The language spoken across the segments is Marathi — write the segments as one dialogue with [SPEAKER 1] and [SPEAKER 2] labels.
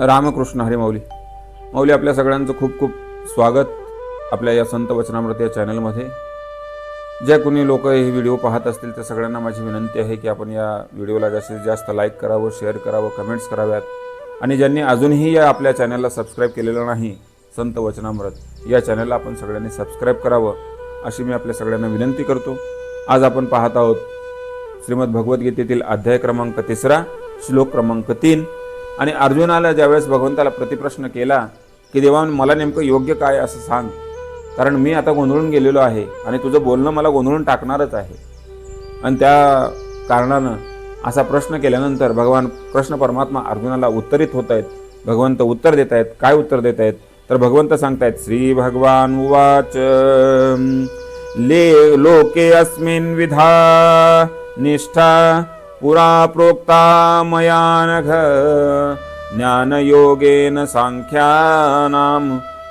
[SPEAKER 1] रामकृष्ण हरे माऊली. माऊली आपल्या सगळ्यांचं खूप खूप स्वागत आपल्या या संत वचनामृत या चॅनलमध्ये. ज्या कोणी लोक हे व्हिडिओ पाहत असतील त्या सगळ्यांना माझी विनंती आहे की आपण या व्हिडिओला जास्तीत जास्त लाईक करावं शेअर करावं कमेंट्स कराव्यात. आणि ज्यांनी अजूनही या आपल्या चॅनलला सबस्क्राईब केलेलं नाही संत वचनामृत या चॅनलला आपण सगळ्यांनी सबस्क्राईब करावं अशी मी आपल्या सगळ्यांना विनंती करतो. आज आपण पाहत आहोत श्रीमद भगवद्गीतेतील अध्याय क्रमांक तिसरा श्लोक क्रमांक तीन. आणि अर्जुनाला ज्यावेळेस भगवंताला प्रतिप्रश्न केला की देवा मला नेमकं योग्य काय असं सांग. कारण मी आता गोंधळून गेलेलो आहे आणि तुझं बोलणं मला गोंधळून टाकणारच आहे. आणि त्या कारणानं असा प्रश्न केल्यानंतर भगवान कृष्ण परमात्मा अर्जुनाला उत्तरित होत आहेत भगवंत उत्तर देत आहेत काय उत्तर देत आहेत तर भगवंत सांगतायत श्री भगवान उवाच. ले लोके अस्मिन् विधा निष्ठा पुरा प्रोक्ता मया नघ। ज्ञानयोगेन सांख्यानाम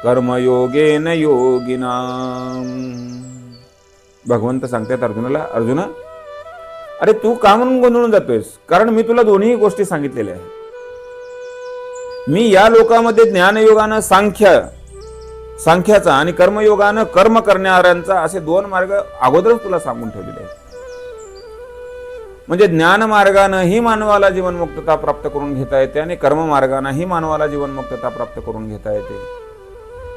[SPEAKER 1] कर्मयोगेन योगिनाम भगवंत सांगतात अर्जुनाला अर्जुना अरे तू का म्हणून गोंधळून जातोयस? कारण मी तुला दोन्ही गोष्टी सांगितलेल्या आहेत. मी या लोकामध्ये ज्ञानयोगानं सांख्य सांख्याचा आणि कर्मयोगानं कर्म करणाऱ्यांचा असे दोन मार्ग अगोदरच तुला सांगून ठेवलेले आहेत. म्हणजे ज्ञान मार्गानंही मानवाला जीवनमुक्तता प्राप्त करून घेता येते आणि कर्म मार्गानंही मानवाला जीवनमुक्तता प्राप्त करून घेता येते.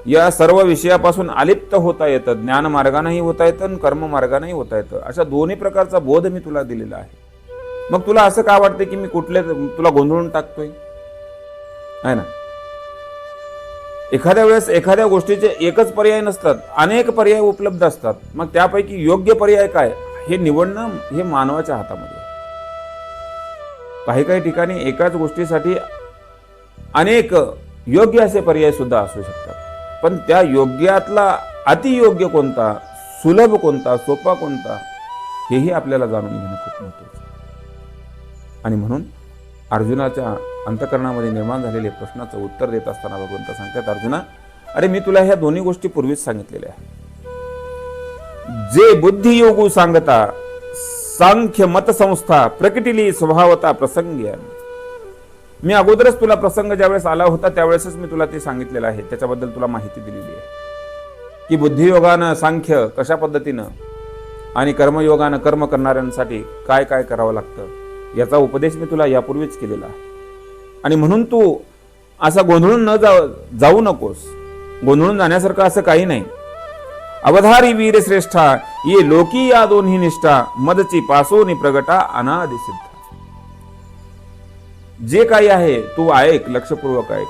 [SPEAKER 1] या सर्व विषयापासून अलिप्त होता येतं ज्ञान मार्गानंही होता येतं आणि कर्म मार्गानंही होता येतं. अशा दोन्ही प्रकारचा बोध मी तुला दिलेला आहे. मग तुला असं का वाटतं की मी कुठले तुला गोंधळून टाकतोय? आहे ना? एखाद्या वेळेस एखाद्या गोष्टीचे एकच पर्याय नसतात अनेक पर्याय उपलब्ध असतात. मग त्यापैकी योग्य पर्याय काय? हे निवडणं हे मानवाच्या हातामध्ये काही काही ठिकाणी एकाच गोष्टीसाठी अनेक योग्य असे पर्याय सुद्धा असू शकतात. पण त्या योग्यातला अतियोग्य कोणता सुलभ कोणता सोपा कोणता हेही आपल्याला जाणून घेणं खूप महत्वाचं आणि म्हणून अर्जुनाच्या अंतकरणामध्ये निर्माण झालेले प्रश्नाचं उत्तर देत असताना भगवंत सांगतात अर्जुना अरे मी तुला ह्या दोन्ही गोष्टी पूर्वीच सांगितलेल्या आहेत. जे बुद्धियोगू सांगता सांख्य मतसंस्था प्रकटिली स्वभावता प्रसंगी मी अगोदरच तुला प्रसंग ज्यावेळेस आला होता त्यावेळेसच मी तुला ते सांगितलेलं आहे. त्याच्याबद्दल तुला माहिती दिलेली आहे. की बुद्धियोगानं सांख्य कशा पद्धतीनं आणि कर्मयोगानं कर्म करणाऱ्यांसाठी काय काय करावं लागतं याचा उपदेश मी तुला यापूर्वीच केलेला आहे. आणि म्हणून तू असा गोंधळून न जाऊ जाऊ नकोस. गोंधळून जाण्यासारखं असं काही नाही. अवधारी वीर श्रेष्ठा ये लोकी या दोन्ही निष्ठा मदची पासोनी प्रगटा अनादि सिद्ध जे काही आहे तू ऐक लक्षपूर्वक ऐक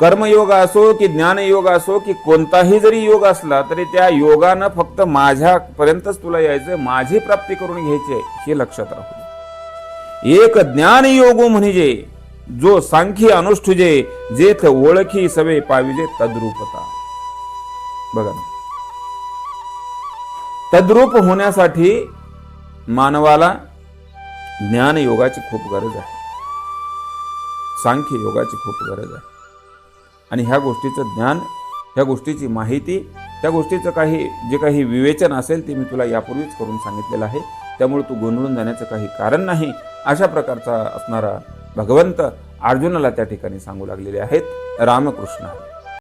[SPEAKER 1] कर्मयोग असो की ज्ञानयोग असो की कोणताही जरी योग असला तरी त्या योगानं फक्त माझ्यापर्यंतच तुला यायचं माझी प्राप्ती करून घ्यायची हे लक्षात राहू एक ज्ञान योग म्हणजे जो सांख्य अनुष्ठुजे जेथ ओळखी सवे पाविजे तद्रूपता बघा ना तद्रूप होण्यासाठी मानवाला ज्ञान योगाची खूप गरज आहे. सांख्य योगाची खूप गरज आहे. आणि ह्या गोष्टीचं ज्ञान ह्या गोष्टीची माहिती त्या गोष्टीचं काही जे काही विवेचन असेल ते मी तुला यापूर्वीच करून सांगितलेलं आहे. त्यामुळे तू गोंधळून जाण्याचं काही कारण नाही. अशा प्रकारचा असणारा भगवंत अर्जुनाला त्या ठिकाणी सांगू लागलेले आहेत. रामकृष्ण.